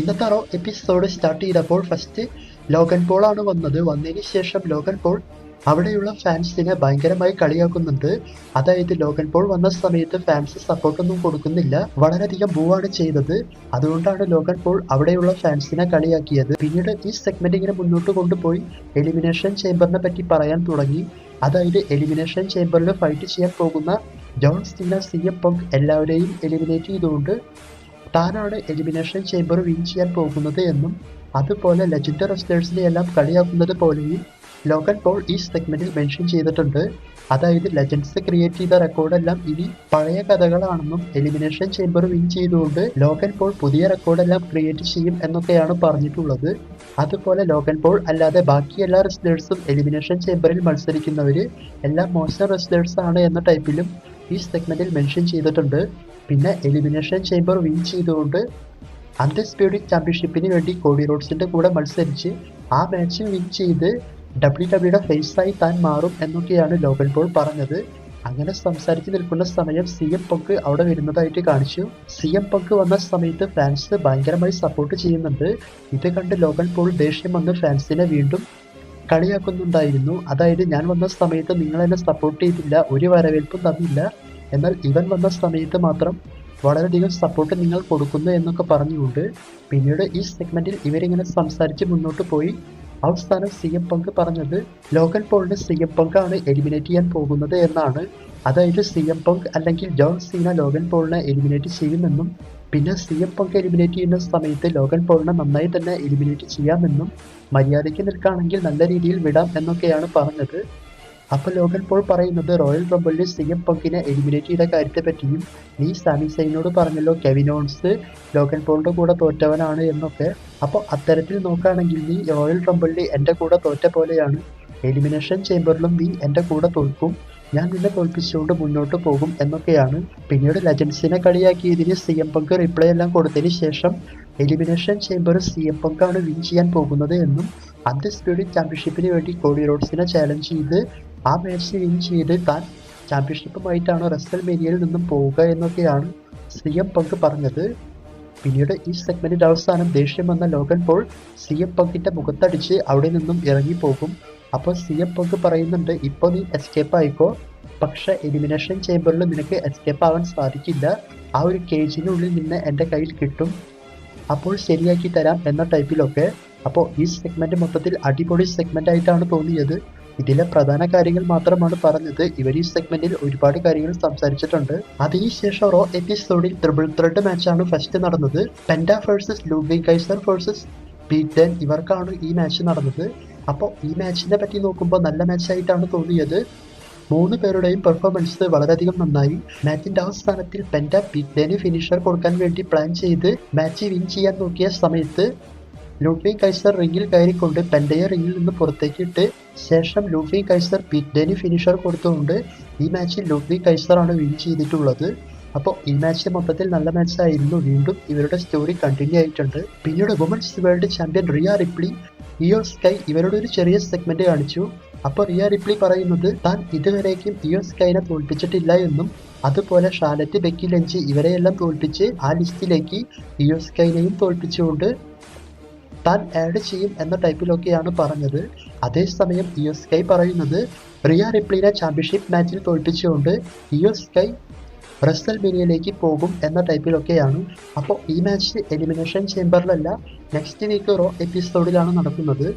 ഇന്നത്തെ episode start ചെയ്തപ്പോൾ first Logan ആണ് വന്നത്. വന്നതിന് ശേഷം ലോഗൻ പോൾ അവിടെയുള്ള ഫാൻസിനെ ഭയങ്കരമായി കളിയാക്കുന്നുണ്ട്. അതായത് ലോഗൻ പോൾ വന്ന സമയത്ത് ഫാൻസ് സപ്പോർട്ടൊന്നും കൊടുക്കുന്നില്ല. വളരെയധികം മൂവാണ് ചെയ്തത്. അതുകൊണ്ടാണ് ലോഗൻ പോൾ അവിടെയുള്ള ഫാൻസിനെ കളിയാക്കിയത്. പിന്നീട് ഈ സെഗ്മെന്റ് ഇങ്ങനെ മുന്നോട്ട് കൊണ്ടുപോയി എലിമിനേഷൻ ചേംബറിനെ പറ്റി പറയാൻ തുടങ്ങി. അതായത് എലിമിനേഷൻ ചേംബറിൽ ഫൈറ്റ് ചെയ്യാൻ പോകുന്ന ജോൺ സീന സി എം പങ്ക് എല്ലാവരെയും എലിമിനേറ്റ് ചെയ്തുകൊണ്ട് താനാണ് എലിമിനേഷൻ ചേംബർ വിൻ ചെയ്യാൻ പോകുന്നത് എന്നും അതുപോലെ ലജിൻഡർ റെസ്റ്റേഴ്സിനെ എല്ലാം കളിയാക്കുന്നത് പോലെയും ലോഗൻ പോൾ ഈ സെഗ്മെന്റിൽ മെൻഷൻ ചെയ്തിട്ടുണ്ട്. അതായത് ലെജൻഡ്സ് ക്രിയേറ്റ് ചെയ്ത റെക്കോർഡെല്ലാം ഇനി പഴയ കഥകളാണെന്നും എലിമിനേഷൻ ചേംബർ വിൻ ചെയ്തുകൊണ്ട് ലോഗൻ പോൾ പുതിയ റെക്കോർഡെല്ലാം ക്രിയേറ്റ് ചെയ്യും എന്നൊക്കെയാണ് പറഞ്ഞിട്ടുള്ളത്. അതുപോലെ ലോഗൻ പോൾ അല്ലാതെ ബാക്കി എല്ലാ റെസ്ലേഴ്സും എലിമിനേഷൻ ചേംബറിൽ മത്സരിക്കുന്നവർ എല്ലാം മോശം റെസ്ലേഴ്സ് ആണ് എന്ന ടൈപ്പിലും ഈ സെഗ്മെന്റിൽ മെൻഷൻ ചെയ്തിട്ടുണ്ട്. പിന്നെ എലിമിനേഷൻ ചേംബർ വിൻ ചെയ്തുകൊണ്ട് അൺഡിസ്പ്യൂട്ടഡ് ചാമ്പ്യൻഷിപ്പിന് വേണ്ടി കോഡി റോഡ്സിന്റെ കൂടെ മത്സരിച്ച് ആ മാച്ച് വിൻ ചെയ്ത് ഡബ്ല്യു ഡബ്ല്യുടെ ഫേസായി താൻ മാറും എന്നൊക്കെയാണ് ലോകൽ പോൾ പറഞ്ഞത്. അങ്ങനെ സംസാരിച്ച് നിൽക്കുന്ന സമയം സി എം പങ്ക് അവിടെ വരുന്നതായിട്ട് കാണിച്ചു. സി എം പങ്ക് വന്ന സമയത്ത് ഫാൻസ് ഭയങ്കരമായി സപ്പോർട്ട് ചെയ്യുന്നുണ്ട്. ഇത് കണ്ട് ലോകൻ പോൾ ദേഷ്യം വന്ന് ഫാൻസിനെ വീണ്ടും കളിയാക്കുന്നുണ്ടായിരുന്നു. അതായത് ഞാൻ വന്ന സമയത്ത് നിങ്ങൾ എന്നെ സപ്പോർട്ട് ചെയ്തില്ല ഒരു വരവേൽപ്പും തന്നില്ല. എന്നാൽ ഇവൻ വന്ന സമയത്ത് മാത്രം വളരെയധികം സപ്പോർട്ട് നിങ്ങൾ കൊടുക്കുന്നു എന്നൊക്കെ പറഞ്ഞുകൊണ്ട് പിന്നീട് ഈ സെഗ്മെന്റിൽ ഇവരിങ്ങനെ സംസാരിച്ച് മുന്നോട്ട് പോയി. അവസാനം സി എം പങ്ക് പറഞ്ഞത് ലോകൻ പോളിന് സി എം പങ്കാണ് എലിമിനേറ്റ് ചെയ്യാൻ പോകുന്നത് എന്നാണ്. അതായത് സി എം പങ്ക് അല്ലെങ്കിൽ ജോൺ സീന ലോകൻ പോളിനെ എലിമിനേറ്റ് ചെയ്യുമെന്നും പിന്നെ സി എം പങ്ക് എലിമിനേറ്റ് ചെയ്യുന്ന സമയത്ത് ലോകൻ പോളിനെ നന്നായി തന്നെ എലിമിനേറ്റ് ചെയ്യാമെന്നും മര്യാദയ്ക്ക് നിൽക്കുകയാണെങ്കിൽ നല്ല രീതിയിൽ വിടാം എന്നൊക്കെയാണ് പറഞ്ഞത്. അപ്പോൾ ലോകൻ പോൾ പറയുന്നത് റോയൽ റംബിളിൽ സി എം പങ്കിനെ എലിമിനേറ്റ് ചെയ്ത കാര്യത്തെ പറ്റിയും നീ സാമി സൈനോട് പറഞ്ഞല്ലോ കെവിനോൺസ് ലോകൻ പോളിന്റെ കൂടെ തോറ്റവനാണ് എന്നൊക്കെ. അപ്പോൾ അത്തരത്തിൽ നോക്കുകയാണെങ്കിൽ നീ റോയൽ റംബിളിൽ എന്റെ കൂടെ തോറ്റ പോലെയാണ്. എലിമിനേഷൻ ചേംബറിലും നീ എന്റെ കൂടെ തോൽക്കും. ഞാൻ നിന്നെ തോൽപ്പിച്ചുകൊണ്ട് മുന്നോട്ട് പോകും എന്നൊക്കെയാണ്. പിന്നീട് ലെജൻസിനെ കളിയാക്കിയതിന് സി എം പങ്ക് റിപ്ലൈ എല്ലാം കൊടുത്തതിന് ശേഷം എലിമിനേഷൻ ചേംബർ സി എം പങ്കാണ് വിൻ ചെയ്യാൻ പോകുന്നത് എന്നും അത് സ്പീഡിൽ ചാമ്പ്യൻഷിപ്പിന് വേണ്ടി കോഡി റോഡ്സിനെ ചാലഞ്ച് ചെയ്ത് ആ മാച്ച് വിൻ ചെയ്ത് താൻ ചാമ്പ്യൻഷിപ്പുമായിട്ടാണ് റെസൽ മേനിയയിൽ നിന്നും പോവുക എന്നൊക്കെയാണ് സി എം പങ്ക് പറഞ്ഞത്. പിന്നീട് ഈ സെഗ്മെന്റിന്റെ അവസാനം ദേഷ്യം വന്ന ലോകൻ പോൾ സി എം പങ്കിന്റെ മുഖത്തടിച്ച് അവിടെ നിന്നും ഇറങ്ങിപ്പോകും അപ്പോൾ സി എം പങ്ക് പറയുന്നുണ്ട് ഇപ്പോൾ നീ എസ്കേപ്പ് ആയിക്കോ. പക്ഷെ എലിമിനേഷൻ ചേമ്പറിൽ നിനക്ക് എസ്കേപ്പ് ആവാൻ സാധിക്കില്ല. ആ ഒരു കേജിനുള്ളിൽ നിന്ന് എന്റെ കയ്യിൽ കിട്ടും. അപ്പോൾ ശരിയാക്കി തരാം എന്ന ടൈപ്പിലൊക്കെ അപ്പോൾ ഈ സെഗ്മെന്റ് മൊത്തത്തിൽ അടിപൊളി സെഗ്മെന്റ് ആയിട്ടാണ് തോന്നിയത്. ഇതിലെ പ്രധാന കാര്യങ്ങൾ മാത്രമാണ് പറഞ്ഞത്. ഇവർ ഈ സെഗ്മെന്റിൽ ഒരുപാട് കാര്യങ്ങൾ സംസാരിച്ചിട്ടുണ്ട്. അതിനുശേഷം റോ എപ്പിസോഡിൽ ട്രിപ്പിൾ ത്രെഡ് മാച്ചാണ് ഫസ്റ്റ് നടന്നത്. പെൻഡ വേഴ്സസ് ലൂബി കൈസർ വേഴ്സസ് ബീറ്റൻ ഇവർക്കാണ് ഈ മാച്ച് നടന്നത്. അപ്പോൾ ഈ മാച്ചിനെ പറ്റി നോക്കുമ്പോൾ നല്ല മാച്ചായിട്ടാണ് തോന്നിയത്. മൂന്ന് പേരുടെയും പെർഫോമൻസ് വളരെയധികം നന്നായി. മാച്ചിന്റെ അവസാനത്തിൽ പെൻഡ ബിഗ്ഡേന് ഫിനിഷർ കൊടുക്കാൻ വേണ്ടി പ്ലാൻ ചെയ്ത് മാച്ച് വിൻ ചെയ്യാൻ നോക്കിയ സമയത്ത് ലൂഫി കൈസർ റിങ്ങിൽ കയറിക്കൊണ്ട് പെൻഡയെ റിങ്ങിൽ നിന്ന് പുറത്തേക്ക് ഇട്ട് ശേഷം ലൂഫി കൈസർ പിറ്റേന് ഫിനിഷർ കൊടുത്തുകൊണ്ട് ഈ മാച്ചിൽ ലൂഫി കൈസറാണ് വിൻ ചെയ്തിട്ടുള്ളത്. അപ്പോൾ ഈ മാച്ച് മൊത്തത്തിൽ നല്ല മാച്ചായിരുന്നു വീണ്ടും ഇവരുടെ സ്റ്റോറി കണ്ടിന്യൂ ആയിട്ടുണ്ട്. പിന്നീട് women's world champion Rhea Ripley Iyo Sky ഇവരുടെ ഒരു ചെറിയ സെഗ്മെന്റ് കാണിച്ചു. അപ്പോൾ റിയ റിപ്ലി പറയുന്നത് താൻ ഇതുവരേക്കും ഇയോ സ്കൈനെ തോൽപ്പിച്ചിട്ടില്ല എന്നും അതുപോലെ ഷാലറ്റ് ബെക്കി ലഞ്ച് ഇവരെയെല്ലാം തോൽപ്പിച്ച് ആ ലിസ്റ്റിലേക്ക് ഇയോ സ്കൈനെയും തോൽപ്പിച്ചുകൊണ്ട് താൻ ആഡ് ചെയ്യും എന്ന ടൈപ്പിലൊക്കെയാണ് പറഞ്ഞത്. അതേസമയം യു എസ് കൈ പറയുന്നത് റിയ റിപ്ലിനെ ചാമ്പ്യൻഷിപ്പ് മാച്ചിൽ തോൽപ്പിച്ചുകൊണ്ട് യു എസ് കൈ റസൽ മിനിയിലേക്ക് പോകും എന്ന ടൈപ്പിലൊക്കെയാണ് അപ്പോൾ ഈ മാച്ച് എലിമിനേഷൻ ചേംബറിലല്ല നെക്സ്റ്റ് വീക്ക് റോ എപ്പിസോഡിലാണ് നടക്കുന്നത്.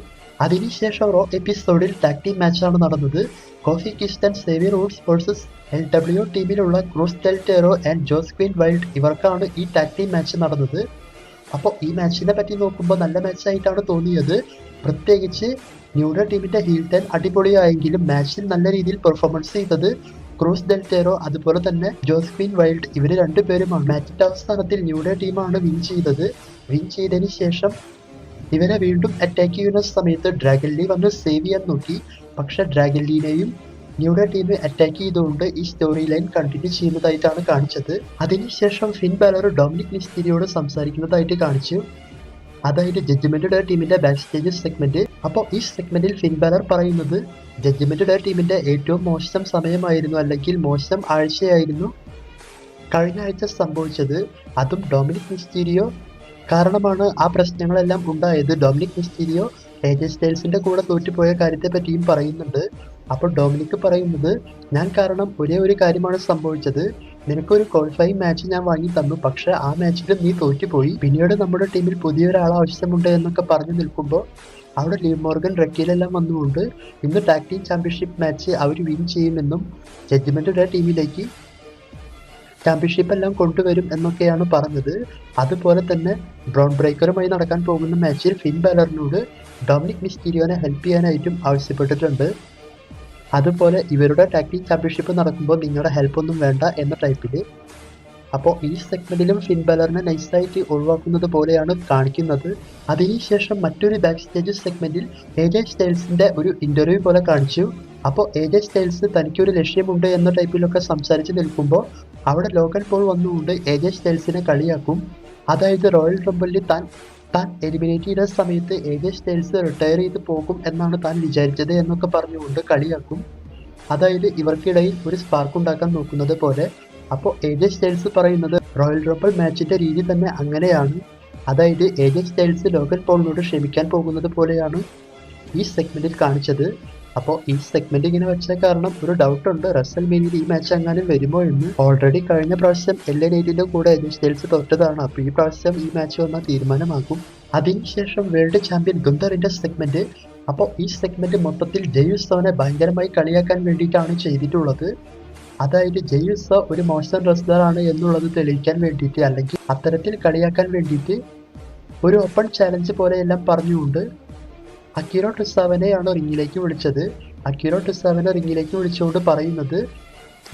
അതിനുശേഷം റോ എപ്പിസോഡിൽ ടാക് ടീം മാച്ചാണ് നടന്നത്. കോഫി കിസ്റ്റൻ സേവിയർ റൂട്ട് versus L W ടീമിലുള്ള Cruz Toro and Joaquin Wilde ഇവർക്കാണ് ഈ ടാക് ടീം മാച്ച് നടന്നത്. അപ്പോൾ ഈ മാച്ചിനെ പറ്റി നോക്കുമ്പോൾ നല്ല മാച്ചായിട്ടാണ് തോന്നിയത്. പ്രത്യേകിച്ച് ന്യൂഡ ടീമിന്റെ ഹീൽ ടെൻ അടിപൊളിയായെങ്കിലും മാച്ചിൽ നല്ല രീതിയിൽ പെർഫോമൻസ് ചെയ്തത് ക്രൂസ് ഡെൽറ്റേറോ അതുപോലെ തന്നെ ജോസ്ഫിൻ വൈൽഡ് ഇവർ രണ്ടുപേരുമാണ് മാച്ചിന്റെ അവസാനത്തിൽ ന്യൂഡ ടീമാണ് വിൻ ചെയ്തത്. വിൻ ചെയ്തതിന് ശേഷം ഇവരെ വീണ്ടും അറ്റാക്ക് ചെയ്യുന്ന സമയത്ത് ഡ്രാഗൻ ലീ വന്ന് സേവ് ചെയ്യാൻ നോക്കി. പക്ഷെ ഡ്രാഗൻ ലീനെയും ന്യൂഡ ടീം അറ്റാക്ക് ചെയ്തുകൊണ്ട് ഈ സ്റ്റോറി ലൈൻ കണ്ടിന്യൂ ചെയ്യുന്നതായിട്ടാണ് കാണിച്ചത്. അതിനുശേഷം ഫിൻ ബാലർ ഡൊമിനിക് മിസ്റ്റിരിയോട് സംസാരിക്കുന്നതായിട്ട് കാണിച്ചു. അതായത് ജഡ്ജ്മെന്റ് ഡേ ടീമിന്റെ ബാക്ക് സ്റ്റേജ് സെഗ്മെന്റ് അപ്പോൾ ഈ സെഗ്മെന്റിൽ ഫിൻ ബാലർ പറയുന്നത് ജഡ്ജ്മെന്റ് ഡേ ടീമിന്റെ ഏറ്റവും മോശം സമയമായിരുന്നു അല്ലെങ്കിൽ മോശം ആഴ്ചയായിരുന്നു. കഴിഞ്ഞ ആഴ്ച സംഭവിച്ചത് അതും ഡൊമിനിക് മിസ്റ്റീരിയോ കാരണമാണ് ആ പ്രശ്നങ്ങളെല്ലാം ഉണ്ടായത്. ഡൊമിനിക് മിസ്റ്റീരിയോ ഏജ് സ്റ്റൈൽസിന്റെ കൂടെ തോറ്റുപോയ കാര്യത്തെ പറ്റിയും പറയുന്നുണ്ട്. അപ്പോൾ ഡോമിനിക്ക് പറയുന്നത് ഞാൻ കാരണം ഒരേ ഒരു കാര്യമാണ് സംഭവിച്ചത്. നിനക്കൊരു ക്വാളിഫൈങ് മാച്ച് ഞാൻ വാങ്ങി തന്നു. പക്ഷെ ആ മാച്ചിൽ നീ തോറ്റുപോയി. പിന്നീട് നമ്മുടെ ടീമിൽ പുതിയൊരാൾ ആവശ്യമുണ്ട് എന്നൊക്കെ പറഞ്ഞു നിൽക്കുമ്പോൾ അവിടെ ലീവ് മോർഗൻ റക്കീലെല്ലാം വന്നുകൊണ്ട് ഇന്ന് ടാക് ടീം ചാമ്പ്യൻഷിപ്പ് മാച്ച് അവർ വിൻ ചെയ്യുമെന്നും ജഡ്ജ്മെന്റ് ടീമിലേക്ക് ചാമ്പ്യൻഷിപ്പ് എല്ലാം കൊണ്ടുവരും എന്നൊക്കെയാണ് പറഞ്ഞത്. അതുപോലെ തന്നെ ബ്രൗൺ ബ്രേക്കറുമായി നടക്കാൻ പോകുന്ന മാച്ചിൽ ഫിൻ ബാലറിനോട് ഡൊമിനിക് മിസ്റ്റീരിയോനെ ഹെൽപ്പ് ചെയ്യാനായിട്ടും ആവശ്യപ്പെട്ടിട്ടുണ്ട്. അതുപോലെ ഇവരുടെ ടാക്ടി ചാമ്പ്യൻഷിപ്പ് നടക്കുമ്പോൾ നിങ്ങളുടെ ഹെൽപ്പ് ഒന്നും വേണ്ട എന്ന ടൈപ്പിൽ അപ്പോൾ ഈ സെഗ്മെന്റിലും ഫിൻബലറിനെ നൈസായിട്ട് ഒഴിവാക്കുന്നത് പോലെയാണ് കാണിക്കുന്നത്. അതിനുശേഷം മറ്റൊരു ബാക്ക് സ്റ്റേജ് സെഗ്മെന്റിൽ എ ജെ സ്റ്റൈൽസിന്റെ ഒരു ഇന്റർവ്യൂ പോലെ കാണിച്ചു. അപ്പോൾ എ സ്റ്റൈൽസ് തനിക്കൊരു ലക്ഷ്യമുണ്ട് എന്ന ടൈപ്പിലൊക്കെ സംസാരിച്ച് നിൽക്കുമ്പോൾ അവിടെ ലോക്കൽ പോൾ വന്നുകൊണ്ട് എ സ്റ്റൈൽസിനെ കളിയാക്കും. അതായത് റോയൽ റംബിളിൽ താൻ താൻ എലിമിനേറ്റ് ചെയ്ത സമയത്ത് ഏകേഷ് സ്റ്റൈൽസ് റിട്ടയർ ചെയ്ത് പോകും എന്നാണ് താൻ വിചാരിച്ചത് എന്നൊക്കെ പറഞ്ഞുകൊണ്ട് കളിയാക്കും. അതായത് ഇവർക്കിടയിൽ ഒരു സ്പാർക്ക് ഉണ്ടാക്കാൻ നോക്കുന്നത് പോലെ. അപ്പോൾ എ സ്റ്റേൽസ് പറയുന്നത് റോയൽ ഡ്രോപ്പൽ മാച്ചിന്റെ രീതി തന്നെ അങ്ങനെയാണ്. അതായത് എ സ്റ്റേൽസ് ലോക്കൽ പോളിനോട് ക്ഷമിക്കാൻ പോകുന്നത് പോലെയാണ് ഈ സെഗ്മെന്റിൽ കാണിച്ചത്. അപ്പോൾ ഈ സെഗ്മെന്റ് ഇങ്ങനെ വെച്ച കാരണം ഒരു ഡൗട്ട് ഉണ്ട്. റസൽ മേനിയിൽ ഈ മാച്ച് എങ്ങാനും വരുമോ എന്ന്. ഓൾറെഡി കഴിഞ്ഞ പ്രാവശ്യം എൽ എൻ എയ്റ്റിന്റെ കൂടെ സ്റ്റേൽസ് തൊട്ടതാണ്. അപ്പോൾ ഈ പ്രാവശ്യം ഈ മാച്ച് വന്നാൽ തീരുമാനമാകും. അതിനുശേഷം വേൾഡ് ചാമ്പ്യൻ ഗുന്തറിന്റെ സെഗ്മെന്റ് അപ്പോൾ ഈ സെഗ്മെന്റ് മൊത്തത്തിൽ ജെയുസോനെ ഭയങ്കരമായി കളിയാക്കാൻ വേണ്ടിയിട്ടാണ് ചെയ്തിട്ടുള്ളത്. അതായത് ജെയുസോ ഒരു മോശം ആണ് എന്നുള്ളത് തെളിയിക്കാൻ വേണ്ടിയിട്ട് അല്ലെങ്കിൽ അത്തരത്തിൽ കളിയാക്കാൻ വേണ്ടിയിട്ട് ഒരു ഓപ്പൺ ചാലഞ്ച് പോലെയെല്ലാം പറഞ്ഞുകൊണ്ട് അക്കീറോ ടുസാവനെയാണ് റിങ്ങിലേക്ക് വിളിച്ചത്. അക്കിരോ ടുസാവനെ റിങ്ങിലേക്ക് വിളിച്ചുകൊണ്ട് പറയുന്നത്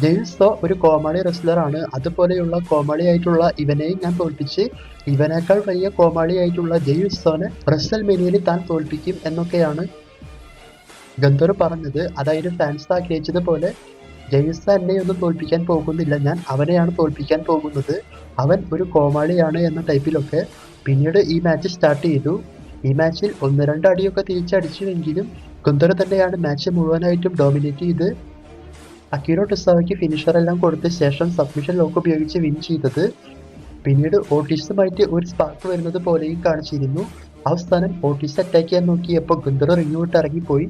ജെയിൽസോ ഒരു കോമാളി റെസ്ലർ ആണ്. അതുപോലെയുള്ള കോമാളി ആയിട്ടുള്ള ഇവനെയും ഞാൻ തോൽപ്പിച്ച് ഇവനേക്കാൾ വലിയ കോമാളി ആയിട്ടുള്ള ജെയിംസ് തോനെ റെസ്സൽ മെനിയിൽ താൻ തോൽപ്പിക്കും എന്നൊക്കെയാണ് ഗന്ധർ പറഞ്ഞത്. അതായത് ഫാൻസ് ആഗ്രഹിച്ചതുപോലെ ജെയിൽസ എന്നെ ഒന്നും തോൽപ്പിക്കാൻ പോകുന്നില്ല. ഞാൻ അവനെയാണ് തോൽപ്പിക്കാൻ പോകുന്നത്. അവൻ ഒരു കോമാളിയാണ് എന്ന ടൈപ്പിലൊക്കെ പിന്നീട് ഈ മാച്ച് സ്റ്റാർട്ട് ചെയ്തു. ഈ മാച്ചിൽ ഒന്ന് രണ്ട് അടിയൊക്കെ തിരിച്ചടിച്ചുവെങ്കിലും കുന്തറ തന്നെയാണ് മാച്ച് മുഴുവനായിട്ടും ഡോമിനേറ്റ് ചെയ്ത് അക്കീറോ ടിസാവയ്ക്ക് ഫിനിഷറെല്ലാം കൊടുത്ത ശേഷം സബ്മിഷൻ ലോക്ക് ഉപയോഗിച്ച് വിൻ ചെയ്തത്. പിന്നീട് ഓട്ടീസുമായിട്ട് ഒരു സ്പാർക്ക് വരുന്നത് പോലെയും കാണിച്ചിരുന്നു. അവസാനം ഓട്ടീസ് അറ്റാക്ക് ചെയ്യാൻ നോക്കിയപ്പോൾ ഗുന്തർ റിങ്ങോട്ട് ഇറങ്ങിപ്പോയി.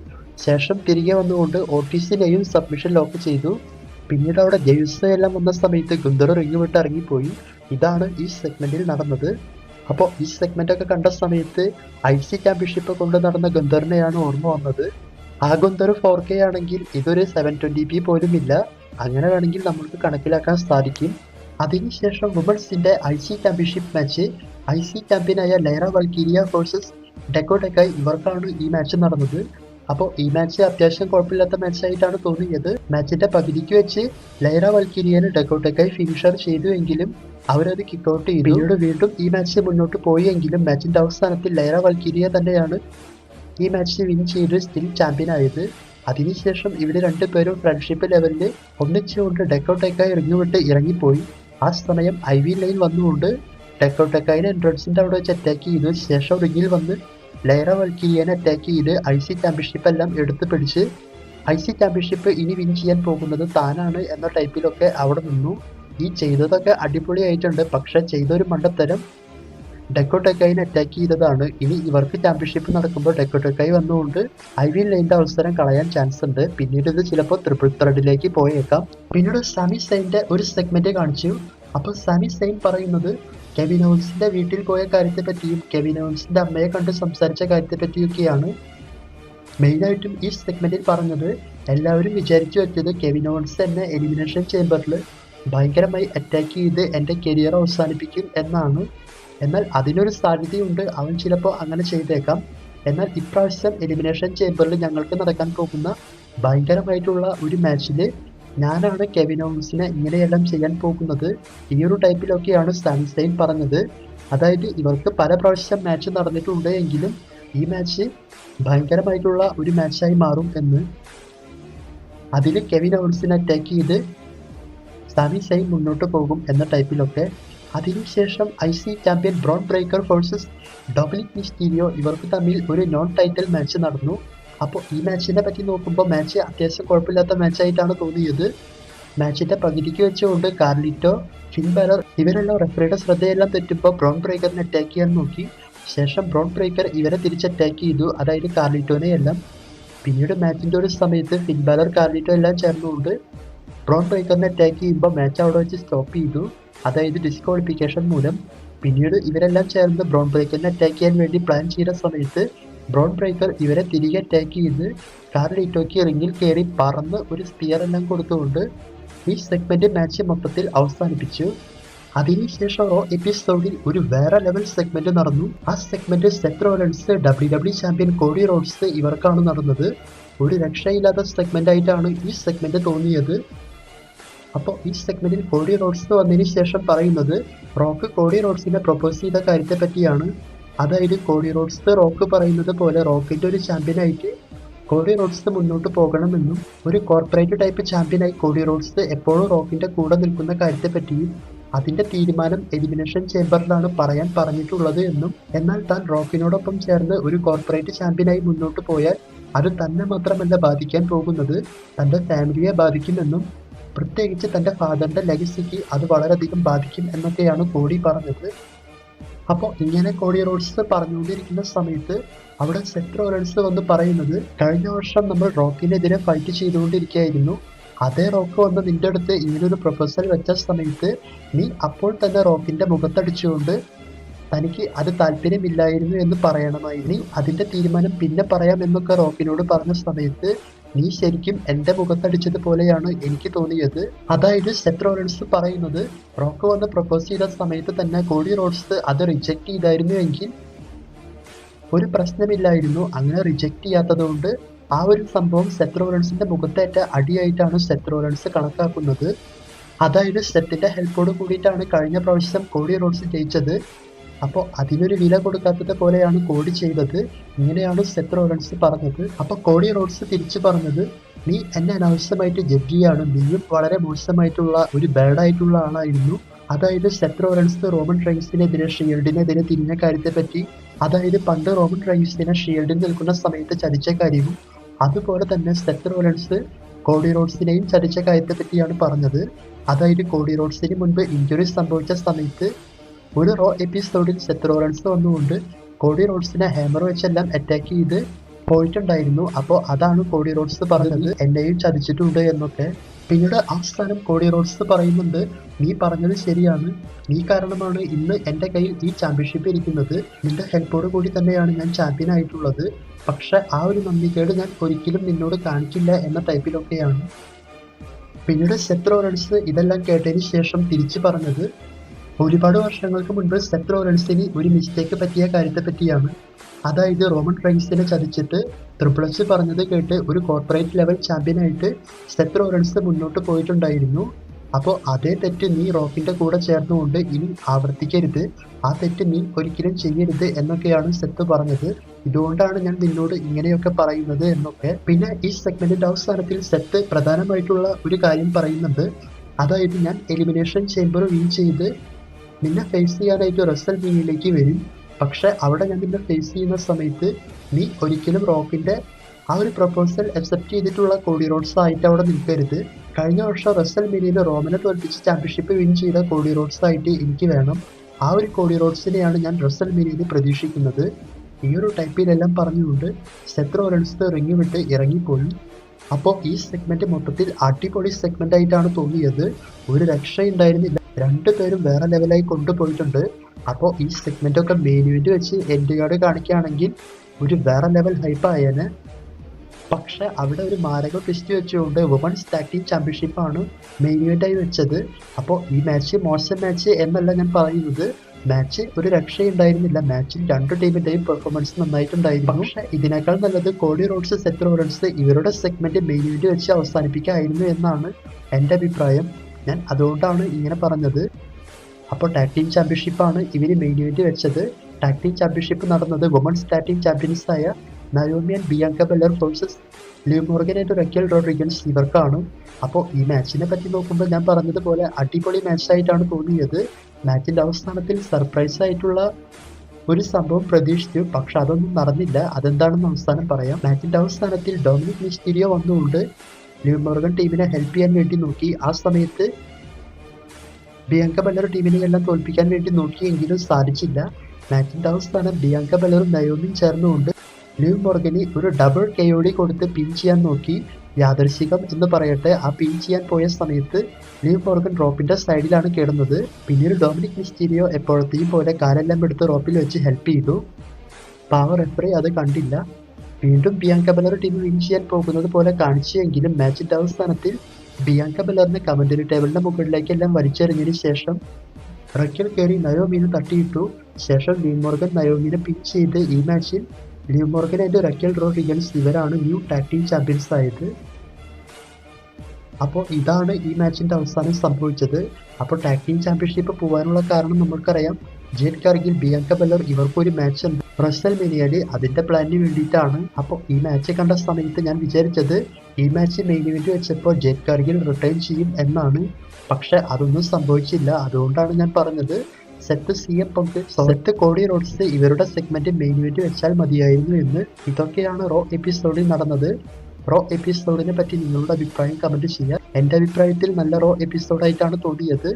ശേഷം തിരികെ വന്നുകൊണ്ട് ഓട്ടീസിനെയും സബ്മിഷൻ ലോക്ക് ചെയ്തു. പിന്നീട് അവിടെ ജെയ്സ് എല്ലാം വന്ന സമയത്ത് ഗുന്തർ റിങ് വിട്ട് ഇറങ്ങിപ്പോയി. ഇതാണ് ഈ സെഗ്മെന്റിൽ നടന്നത്. അപ്പോൾ ഈ സെഗ്മെന്റ് ഒക്കെ കണ്ട സമയത്ത് ഐ സി ചാമ്പ്യൻഷിപ്പ് കൊണ്ട് നടന്ന ഗന്ധറിനെയാണ് ഓർമ്മ വന്നത്. ആ ഗന്ധർ ഫോർ കെ ആണെങ്കിൽ ഇതൊരു സെവൻ ട്വന്റി പി പോലും ഇല്ല. അങ്ങനെ വേണമെങ്കിൽ നമുക്ക് കണക്കിലാക്കാൻ സാധിക്കും. അതിനുശേഷം വുമൺസിന്റെ I C championship match I C ചാമ്പ്യനായ ലൈറ വൽക്കീരിയ വേഴ്സസ് ഡെക്കോടെക്കായി ഇവർക്കാണ് ഈ മാച്ച് നടന്നത്. അപ്പോൾ ഈ മാച്ച് അത്യാവശ്യം കുഴപ്പമില്ലാത്ത മാച്ചായിട്ടാണ് തോന്നിയത്. മാച്ചിന്റെ പകുതിക്ക് വെച്ച് ലൈറ വൽക്കീരിയന് ഡെക്കോടെക്കായി ഫിനിഷർ ചെയ്തു എങ്കിലും അവരത് കിക്ക് ഔട്ട് ചെയ്തു പിന്നീട് വീണ്ടും ഈ മാച്ച് മുന്നോട്ട് പോയെങ്കിലും മാച്ചിന്റെ അവസാനത്തിൽ ലയറ വൽക്കിരിയ തന്നെയാണ് ഈ മാച്ച് വിൻ ചെയ്ത് സ്റ്റിൽ ചാമ്പ്യൻ ആയത്. അതിനുശേഷം ഇവിടെ രണ്ടുപേരും ഫ്രണ്ട്ഷിപ്പ് ലെവലിൽ ഒന്നിച്ചുകൊണ്ട് ഡെക്കോട്ടേക്കായി ഇറങ്ങിവിട്ട് ഇറങ്ങിപ്പോയി. ആ സമയം ഐ വി ലൈൻ വന്നുകൊണ്ട് ഡെക്കോടെക്കായിനെ എൻട്രൻസിന്റെ അവിടെ വെച്ച് അറ്റാക്ക് ചെയ്തു. ശേഷം റിങ്ങിൽ വന്ന് ലയറ വൽക്കിരിയനെ അറ്റാക്ക് ചെയ്ത് ഐ സി ചാമ്പ്യൻഷിപ്പ് എല്ലാം എടുത്തു പിടിച്ച്. ഐ സി ചാമ്പ്യൻഷിപ്പ് ഇനി വിൻ ചെയ്യാൻ പോകുന്നത് താനാണ് എന്ന ടൈപ്പിലൊക്കെ അവിടെ നിന്നു. ഈ ചെയ്തതൊക്കെ അടിപൊളിയായിട്ടുണ്ട്. പക്ഷെ ചെയ്തൊരു മണ്ടത്തരം ഡെക്കോട്ടക്കായിനെ അറ്റാക്ക് ചെയ്തതാണ്. ഇനി ഇവർക്ക് ചാമ്പ്യൻഷിപ്പ് നടക്കുമ്പോൾ ഡെക്കോട്ടക്കായി വന്നുകൊണ്ട് ഐ വി ലൈന്റെ അവസരം കളയാൻ ചാൻസ് ഉണ്ട്. പിന്നീട് ഇത് ചിലപ്പോൾ ട്രിപ്പിൾ ത്രെഡിലേക്ക് പോയേക്കാം. പിന്നീട് സമി സൈന്റെ ഒരു സെഗ്മെന്റ് കാണിച്ചു. അപ്പോൾ സമി സൈൻ പറയുന്നത് കെവിൻ ഓൺസിന്റെ വീട്ടിൽ പോയ കാര്യത്തെ പറ്റിയും കെവിൻ ഓൺസിന്റെ അമ്മയെ കണ്ട് സംസാരിച്ച കാര്യത്തെ പറ്റിയൊക്കെയാണ് മെയിനായിട്ടും ഈ സെഗ്മെന്റിൽ പറഞ്ഞത്. എല്ലാവരും വിചാരിച്ചു വെച്ചത് കെവിൻ ഓൺസ് എന്നെ എലിമിനേഷൻ ചേംബറിൽ ഭയങ്കരമായി അറ്റാക്ക് ചെയ്ത് എന്റെ കരിയർ അവസാനിപ്പിക്കും എന്നാണ്. എന്നാൽ അതിനൊരു സാധ്യതയുണ്ട്. അവൻ ചിലപ്പോൾ അങ്ങനെ ചെയ്തേക്കാം. എന്നാൽ ഇപ്രാവശ്യം എലിമിനേഷൻ ചേമ്പറിൽ ഞങ്ങൾക്ക് നടക്കാൻ പോകുന്ന ഭയങ്കരമായിട്ടുള്ള ഒരു മാച്ചിൽ ഞാനാണ് കെവിൻ ഓംസിനെ ഇങ്ങനെയെല്ലാം ചെയ്യാൻ പോകുന്നത്. ഈ ഒരു ടൈപ്പിലൊക്കെയാണ് സാംസൈൻ പറഞ്ഞത്. അതായത് ഇവർക്ക് പല പ്രാവശ്യം മാച്ച് നടന്നിട്ടുണ്ട് എങ്കിലും ഈ മാച്ച് ഭയങ്കരമായിട്ടുള്ള ഒരു മാച്ചായി മാറും എന്ന്. അതിൽ കെവിൻ ഓംസിനെ അറ്റാക്ക് ചെയ്ത് സാമി സൈൻ മുന്നോട്ട് പോകും എന്ന ടൈപ്പിലൊക്കെ. അതിനുശേഷം I C champion Bron Breakker versus Dominik Mysterio ഇവർക്ക് തമ്മിൽ ഒരു നോൺ ടൈറ്റിൽ മാച്ച് നടന്നു. അപ്പോൾ ഈ മാച്ചിനെ പറ്റി നോക്കുമ്പോൾ മാച്ച് അത്യാവശ്യം കുഴപ്പമില്ലാത്ത മാച്ചായിട്ടാണ് തോന്നിയത്. മാച്ചിന്റെ പകുതിക്ക് വെച്ചുകൊണ്ട് കാർലിറ്റോ ഫിൻ ബാലർ ഇവരെല്ലാം റെഫറിയുടെ ശ്രദ്ധയെല്ലാം തെറ്റുമ്പോൾ ബ്രോൺ ബ്രേക്കറിനെ അറ്റാക്ക് ചെയ്യാൻ നോക്കി. ശേഷം ബ്രോൺ ബ്രേക്കർ ഇവരെ തിരിച്ച് അറ്റാക്ക് ചെയ്തു. അതായത് കാർലിറ്റോനെ എല്ലാം പിന്നീട് മാച്ചിന്റെ ഒരു സമയത്ത് ഫിൻ ബാലർ കാർലിറ്റോ എല്ലാം ചേർന്നുകൊണ്ട് ബ്രോൺ ബ്രേക്കറിനെ അറ്റാക്ക് ചെയ്യുമ്പോൾ മാച്ച് അവിടെ വെച്ച് സ്റ്റോപ്പ് ചെയ്തു. അതായത് ഡിസ്ക്വാളിഫിക്കേഷൻ മൂലം. പിന്നീട് ഇവരെല്ലാം ചേർന്ന് ബ്രോൺ ബ്രേക്കറിനെ അറ്റാക്ക് ചെയ്യാൻ വേണ്ടി പ്ലാൻ ചെയ്ത സമയത്ത് ബ്രോൺ ബ്രേക്കർ ഇവരെ തിരികെ അറ്റാക്ക് ചെയ്ത് കാർലിറ്റോയ്ക്ക് റിങ്ങിൽ കയറി പറന്ന് ഒരു സ്പിയർ എല്ലാം കൊടുത്തുകൊണ്ട് ഈ സെഗ്മെന്റ് മാച്ച് മൊത്തത്തിൽ അവസാനിപ്പിച്ചു. അതിനുശേഷം റോ എപ്പിസോഡിൽ ഒരു വേറെ ലെവൽ സെഗ്മെന്റ് നടന്നു. ആ segment Seth Rollins W W champion Cody Rhodes ഇവർക്കാണ് നടന്നത്. ഒരു രക്ഷയില്ലാത്ത സെഗ്മെന്റ് ആയിട്ടാണ് ഈ സെഗ്മെന്റ് തോന്നിയത്. അപ്പോൾ ഈ സെഗ്മെന്റിൽ കോഡി റോഡ്സ് വന്നതിന് ശേഷം പറയുന്നത് റോക്ക് കോഡി റോഡ്സിനെ പ്രൊപ്പോസ് ചെയ്ത കാര്യത്തെ പറ്റിയാണ്. അതായത് കോഡി റോഡ്സ് റോക്ക് പറയുന്നത് പോലെ റോക്കിന്റെ ഒരു ചാമ്പ്യനായിട്ട് കോഡി റോഡ്സ് മുന്നോട്ട് പോകണമെന്നും ഒരു കോർപ്പറേറ്റ് ടൈപ്പ് ചാമ്പ്യനായി കോഡി റോഡ്സ് എപ്പോഴും റോക്കിന്റെ കൂടെ നിൽക്കുന്ന കാര്യത്തെ പറ്റിയും അതിന്റെ തീരുമാനം എലിമിനേഷൻ ചേംബറിലാണ് പറയാൻ പറഞ്ഞിട്ടുള്ളത് എന്നും എന്നാൽ താൻ റോക്കിനോടൊപ്പം ചേർന്ന് ഒരു കോർപ്പറേറ്റ് ചാമ്പ്യനായി മുന്നോട്ട് പോയാൽ അത് തന്നെ മാത്രമല്ല ബാധിക്കാൻ പോകുന്നത് തന്റെ ഫാമിലിയെ ബാധിക്കുമെന്നും പ്രത്യേകിച്ച് തന്റെ ഫാദറിന്റെ ലെഗസിക്ക് അത് വളരെയധികം ബാധിക്കും എന്നൊക്കെയാണ് കോടി പറഞ്ഞത്. അപ്പോൾ ഇങ്ങനെ കോടി റോഡ്സ് പറഞ്ഞുകൊണ്ടിരിക്കുന്ന സമയത്ത് അവിടെ സെറ്റ് റോലൻസ് വന്ന് പറയുന്നത് കഴിഞ്ഞ വർഷം നമ്മൾ റോക്കിനെതിരെ ഫൈറ്റ് ചെയ്തുകൊണ്ടിരിക്കുകയായിരുന്നു. അതേ റോക്ക് വന്ന് നിന്റെ അടുത്ത് ഇങ്ങനൊരു പ്രൊഫസൽ വെച്ച സമയത്ത് നീ അപ്പോൾ തന്നെ റോക്കിന്റെ മുഖത്തടിച്ചുകൊണ്ട് തനിക്ക് അത് താല്പര്യമില്ലായിരുന്നു എന്ന് പറയണമായിരുന്നു. നീ അതിന്റെ തീരുമാനം പിന്നെ പറയാം എന്നൊക്കെ റോക്കിനോട് പറഞ്ഞ സമയത്ത് നീ ശരിക്കും എന്റെ മുഖത്തടിച്ചതുപോലെയാണ് എനിക്ക് തോന്നിയത്. അതായത് സെത്രോറൻസ് പറയുന്നത് റോക്ക് വന്ന് പ്രപ്പോസ് ചെയ്ത സമയത്ത് തന്നെ കോഡി റോഡ്സ് അത് റിജക്റ്റ് ചെയ്തായിരുന്നു എങ്കിൽ ഒരു പ്രശ്നമില്ലായിരുന്നു. അങ്ങനെ റിജക്റ്റ് ചെയ്യാത്തതുകൊണ്ട് ആ ഒരു സംഭവം സെത്രോറൻസിന്റെ മുഖത്തേറ്റ അടിയായിട്ടാണ് സെത്രോറൻസ് കണക്കാക്കുന്നത്. അതായത് സെത്തിന്റെ ഹെൽപ്പോട് കൂടിയിട്ടാണ് കഴിഞ്ഞ പ്രാവശ്യം കോടി റോഡ്സ് ജയിച്ചത്. അപ്പോൾ അതിനൊരു വില കൊടുക്കാത്തത് പോലെയാണ് കോടി ചെയ്തത്. ഇങ്ങനെയാണ് സെത്ത് റോഡൻസ് പറഞ്ഞത്. അപ്പോൾ കോടി റോഡ്സ് തിരിച്ചു പറഞ്ഞത് നീ എന്നെ അനാവശ്യമായിട്ട് ജഡ്ജ് ചെയ്യാണ്. നീയും വളരെ മോശമായിട്ടുള്ള ഒരു ബാഡായിട്ടുള്ള ആളായിരുന്നു. അതായത് സെത്ത് റോഡൻസ് റോമൻ റൈൻസിനെതിരെ ഷീൽഡിനെതിരെ തിരിഞ്ഞ കാര്യത്തെ പറ്റി അതായത് പണ്ട് റോമൻ റൈൻസിനെ ഷീൽഡിൽ നിൽക്കുന്ന സമയത്ത് ചതിച്ച കാര്യവും അതുപോലെ തന്നെ സെത്ത് റോഡൻസ് കോടി റോഡ്സിനെയും ചതിച്ച കാര്യത്തെ പറ്റിയാണ് പറഞ്ഞത്. അതായത് കോടി റോഡ്സിന് മുൻപ് ഇഞ്ചുറി സംഭവിച്ച സമയത്ത് ഒരു റോ എപ്പിസോഡിൽ സെത്ത് വന്നുകൊണ്ട് കോഡി റോഡ്സിനെ ഹാമർ വെച്ചെല്ലാം അറ്റാക്ക് ചെയ്ത് പോയിട്ടുണ്ടായിരുന്നു. അപ്പോൾ അതാണ് കോടി റോഡ്സ് പറഞ്ഞത്. എന്നെയും ചതിച്ചിട്ടുണ്ട് എന്നൊക്കെ. പിന്നീട് ആ കോടി റോഡ്സ് പറയുന്നുണ്ട് നീ പറഞ്ഞത് ശരിയാണ്. നീ കാരണമാണ് ഇന്ന് എന്റെ കയ്യിൽ ഈ ചാമ്പ്യൻഷിപ്പ് ഇരിക്കുന്നത്. നിന്റെ ഹെൽപ്പോട് കൂടി തന്നെയാണ് ഞാൻ ചാമ്പ്യൻ ആയിട്ടുള്ളത്. പക്ഷെ ആ ഒരു നന്ദിക്കേട് ഞാൻ ഒരിക്കലും നിന്നോട് കാണിക്കില്ല എന്ന ടൈപ്പിലൊക്കെയാണ് പിന്നീട് സെത്രോറൻസ് ഇതെല്ലാം കേട്ടതിന് ശേഷം തിരിച്ചു പറഞ്ഞത് ഒരുപാട് വർഷങ്ങൾക്ക് മുൻപ് സെത്ത് റോളൻസിന് ഒരു മിസ്റ്റേക്ക് പറ്റിയ കാര്യത്തെ പറ്റിയാണ്. അതായത് റോമൻ റൈൻസിനെ ചതിച്ചിട്ട് ട്രിപ്പിൾ എച്ച് പറഞ്ഞത് കേട്ട് ഒരു കോർപ്പറേറ്റ് ലെവൽ ചാമ്പ്യനായിട്ട് സെത്ത് റോളൻസ് മുന്നോട്ട് പോയിട്ടുണ്ടായിരുന്നു. അപ്പോൾ അതേ തെറ്റ് നീ റോക്കിന്റെ കൂടെ ചേർന്നുകൊണ്ട് ഇനി ആവർത്തിക്കരുത്. ആ തെറ്റ് നീ ഒരിക്കലും ചെയ്യരുത് എന്നൊക്കെയാണ് സെത്ത് പറഞ്ഞത്. ഇതുകൊണ്ടാണ് ഞാൻ നിന്നോട് ഇങ്ങനെയൊക്കെ പറയുന്നത് എന്നൊക്കെ. പിന്നെ ഈ സെഗ്മെന്റിന്റെ അവസാനത്തിൽ സെത്ത് പ്രധാനമായിട്ടുള്ള ഒരു കാര്യം പറയുന്നുണ്ട്. അതായത് ഞാൻ എലിമിനേഷൻ ചേംബർ വിൻ ചെയ്ത് നിന്നെ ഫേസ് ചെയ്യാനായിട്ട് റസൽ മീനിലേക്ക് വരും. പക്ഷെ അവിടെ ഞാൻ നിന്നെ ഫേസ് ചെയ്യുന്ന സമയത്ത് നീ ഒരിക്കലും റോക്കിന്റെ ആ ഒരു പ്രപ്പോസൽ അക്സെപ്റ്റ് ചെയ്തിട്ടുള്ള കോഡി റോഡ്സ് ആയിട്ട് അവിടെ നിൽക്കരുത്. കഴിഞ്ഞ വർഷം റസൽ മീനിയിൽ റോമനെ തോൽപ്പിച്ച് ചാമ്പ്യൻഷിപ്പ് വിൻ ചെയ്ത കോഡി റോഡ്സ് ആയിട്ട് എനിക്ക് വേണം. ആ ഒരു കോഡി റോഡ്സിനെയാണ് ഞാൻ റസൽ മീനിയിൽ പ്രതീക്ഷിക്കുന്നത്. ഈ ഒരു ടൈപ്പിലെല്ലാം പറഞ്ഞുകൊണ്ട് സെത്രോ റൺസ് റിങ് വിട്ട് ഇറങ്ങിപ്പോയി. അപ്പോൾ ഈ സെഗ്മെന്റ് മൊത്തത്തിൽ അടിപൊളി സെഗ്മെന്റ് ആയിട്ടാണ് തോന്നിയത്. ഒരു രക്ഷയുണ്ടായിരുന്നില്ല. രണ്ടുപേരും വേറെ ലെവലായി കൊണ്ടുപോയിട്ടുണ്ട്. അപ്പോൾ ഈ സെഗ്മെന്റ് ഒക്കെ മെയിൻ ഇവന്റ് വെച്ച് എൻഡ് കാർഡ് കാണിക്കുകയാണെങ്കിൽ ഒരു വേറെ ലെവൽ ഹൈപ്പ് ആയേനെ. പക്ഷെ അവിടെ ഒരു മാരക ട്വിസ്റ്റ് വെച്ചുകൊണ്ട് വുമൺസ് ടാഗ് ടീം ചാമ്പ്യൻഷിപ്പ് ആണ് മെയിൻ വെച്ചത്. അപ്പോൾ ഈ മാച്ച് മോശം മാച്ച് എന്നല്ല ഞാൻ പറയുന്നത്. മാച്ച് ഒരു രക്ഷയുണ്ടായിരുന്നില്ല. മാച്ചിൽ രണ്ട് ടീമിന്റെയും പെർഫോമൻസ് നന്നായിട്ടുണ്ടായിരുന്നു. പക്ഷേ ഇതിനേക്കാൾ നല്ലത് കോഡി റോഡ്സ് സെറ്റ് റോഡൻസ് ഇവരുടെ സെഗ്മെന്റ് മെയിൻ വെച്ച് അവസാനിപ്പിക്കായിരുന്നു എന്നാണ് എന്റെ അഭിപ്രായം. ഞാൻ അതുകൊണ്ടാണ് ഇങ്ങനെ പറഞ്ഞത്. അപ്പോൾ ടാഗ് ടീം ചാമ്പ്യൻഷിപ്പാണ് ഇവർ മെയിൻ ഇവന്റ് വെച്ചത്. ടാഗ് ടീം ചാമ്പ്യൻഷിപ്പ് നടന്നത് വുമൺസ് ടാഗ് ടീം ചാമ്പ്യൻസ് ആയ Naomi and Bianca Belair versus Liv Morgan and Raquel Rodriguez ഇവർക്കാണ്. അപ്പോൾ ഈ മാച്ചിനെ പറ്റി നോക്കുമ്പോൾ ഞാൻ പറഞ്ഞതുപോലെ അടിപൊളി മാച്ചായിട്ടാണ് തോന്നിയത്. മാച്ചിന്റെ അവസാനത്തിൽ സർപ്രൈസ് ആയിട്ടുള്ള ഒരു സംഭവം പ്രതീക്ഷിച്ചു. പക്ഷെ അതൊന്നും നടന്നില്ല. അതെന്താണെന്ന് അവസാനം പറയാം. മാച്ചിന്റെ അവസാനത്തിൽ ഡൊമിനിക് മിസ്റ്റീരിയോ വന്നുകൊണ്ട് ലിവ് ടീമിനെ ഹെൽപ്പ് ചെയ്യാൻ വേണ്ടി നോക്കി. ആ സമയത്ത് ബിയങ്ക ബല്ലർ ടീമിനെ എല്ലാം തോൽപ്പിക്കാൻ വേണ്ടി നോക്കിയെങ്കിലും സാധിച്ചില്ല. മാച്ചിന്റെ അവസ്ഥാനം ബിയങ്ക ബല്ലറും നയോമിയും ചേർന്നുകൊണ്ട് ലിവ് മോർഗന് ഒരു ഡബിൾ കെയോടി കൊടുത്ത് പിൻ ചെയ്യാൻ നോക്കി. യാദർശികം എന്ന് പറയട്ടെ ആ പിൻ ചെയ്യാൻ പോയ സമയത്ത് ലിവ് മോർഗൻ റോപ്പിന്റെ സൈഡിലാണ് കിടന്നത്. പിന്നീട് ഡൊമിനിക് മിസ്റ്റീരിയോ എപ്പോഴത്തെയും പോലെ കാലെല്ലാം എടുത്ത് റോപ്പിൽ വെച്ച് ഹെൽപ്പ് ചെയ്തു. പാവർ റെഫറി അത് കണ്ടില്ല. വീണ്ടും ബിയാങ്ക ബെലർ ടീം വിൻ ചെയ്യാൻ പോകുന്നത് പോലെ കാണിച്ചെങ്കിലും മാച്ചിന്റെ അവസാനത്തിൽ ബിയാങ്ക ബെലറിനെ കമന്ററി ടേബിളിന്റെ മുകളിലേക്ക് എല്ലാം വലിച്ചെറിഞ്ഞതിന് ശേഷം റക്കൽ കയറി നയോമീന് തട്ടിയിട്ടു. ശേഷം ലീവ് മോർഗൻ നയോമീനെ പിൻ ചെയ്ത് ഈ മാച്ചിൽ Liv Morgan and Raquel Rodriguez ഇവരാണ് ന്യൂ ടാക്ടീം ചാമ്പ്യൻസ് ആയത്. അപ്പോൾ ഇതാണ് ഈ മാച്ചിന്റെ അവസാനം സംഭവിച്ചത്. അപ്പോൾ ടാക്ടീം ചാമ്പ്യൻഷിപ്പ് പോകാനുള്ള കാരണം നമുക്കറിയാം ജേറ്റ് കാർഗിൽ ബിയാങ്ക ബെല്ലർ ഇവർക്കൊരു മാച്ച് ഉണ്ട്. റസൽ മിനിയൽ അതിന്റെ പ്ലാനിന് വേണ്ടിയിട്ടാണ്. അപ്പോൾ ഈ മാച്ച് കണ്ട സമയത്ത് ഞാൻ വിചാരിച്ചത് ഈ മാച്ച് മെയിൻ ഇവന്റ് വെച്ചപ്പോൾ ജെയിൻ കാർഗിൽ റിട്ടേൺ ചെയ്യും എന്നാണ്. പക്ഷെ അതൊന്നും സംഭവിച്ചില്ല. അതുകൊണ്ടാണ് ഞാൻ പറഞ്ഞത് Seth C M punk Seth Cody Rhodes ഇവരുടെ സെഗ്മെന്റ് മെയിൻ ഇവന്റ് വെച്ചാൽ മതിയായിരുന്നു എന്ന്. ഇതൊക്കെയാണ് റോ എപ്പിസോഡിൽ നടന്നത്. റോ എപ്പിസോഡിനെ പറ്റി നിങ്ങളുടെ അഭിപ്രായം കമന്റ് ചെയ്യാം എന്റെ അഭിപ്രായത്തിൽ നല്ല റോ എപ്പിസോഡായിട്ടാണ് തോന്നിയത്.